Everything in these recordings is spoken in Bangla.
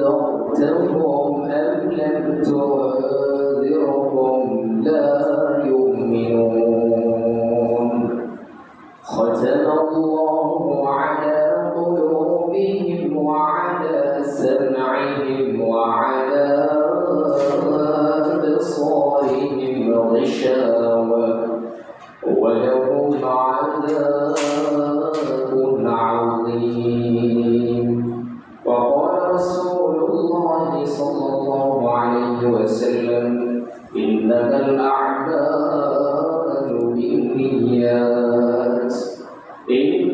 أنذرتهم أم لم تنذرهم لا يؤمنون ختم الله على قلوبهم وعلى سمعهم وعلى أبصارهم غشاوة ولهم عذاب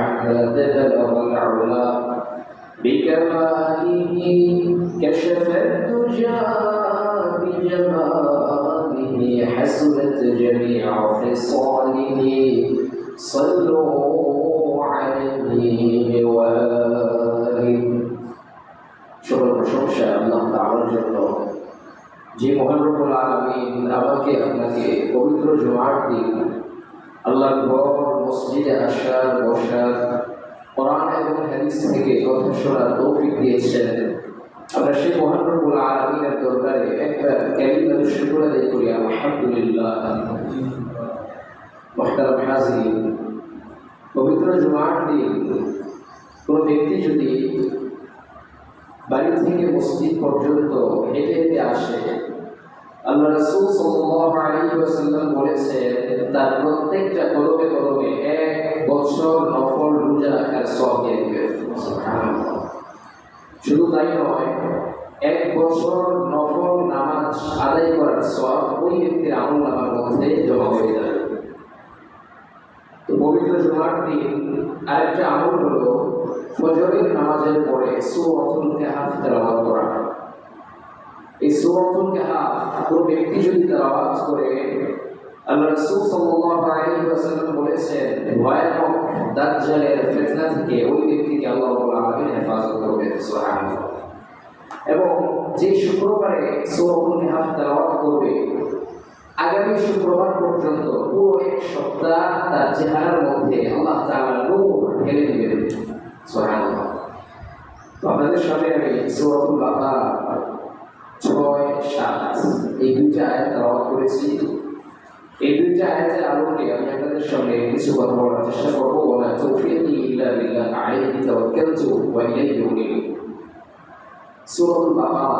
محمد بلغ العلا بكماله كشف الدجى بجماله حسنت جميع خصاله صلوا عليه وآله সকল প্রশংসা আল্লাহ তাআলার জন্য যে মহান রব্বুল আলামিন আমাকে আপনাকে পবিত্র জুমার দিন আল্লাহর ঘর, মসজিদে আসার, বসার, কোরআন এবং হাদিস থেকে কথা শোনার তৌফিক দিয়েছেন। আমরা সেই মহান রব্বুল আলামিনের দরবারে একটা কালিমা শুকর আদায় করি, আলহামদুলিল্লাহ। মুহতারাম হাজির পবিত্র জুমার দিন, কোনো ব্যক্তি যদি বাড়ি থেকে মসজিদ পর্যন্ত হেঁটে হেঁটে আসে আল্লাহ রাসূল সাল্লাল্লাহু আলাইহি ওয়াসাল্লাম বলেছেন তার প্রত্যেকটা কদমে কদমে এক বছর নফল রোজা রাখার সওয়াব দিবে শুধু তাই নয়, এক বছর নফল নামাজ আদায় করার সওয়াব ওই ব্যক্তির আমল নামার মধ্যে জমা হয়ে যাবে। তো পবিত্র জুমার দিন আরেকটা আমল হলো ফজরের নামাজের পরে সূরাতুল কাহফ তেলাওয়াত করা। এই সূরাতুল কাহফ, কোনো ব্যক্তি যদি করে ফিতনা থেকে ওই ব্যক্তিকে এবং যে শুক্রবারে সূরাতুল কাহফ তেলাওয়াত করবে, আগামী শুক্রবার পর্যন্ত পুরো এক সপ্তাহ তার চেহারার মধ্যে আল্লাহ তাআলা নূর তো আপনাদের সামনে আমি আয়াত তেলাওয়াত করেছি। এই দুইটা আয়াতের আলোকে আমি আপনাদের সঙ্গে কিছু কথা বলার চেষ্টা করব। ওলা তৌফিকি ইল্লা বিল্লাহ আলাইহি তাওয়াক্কালতু ওয়া ইলাইহি উনীব। সূরাতুল বাকারা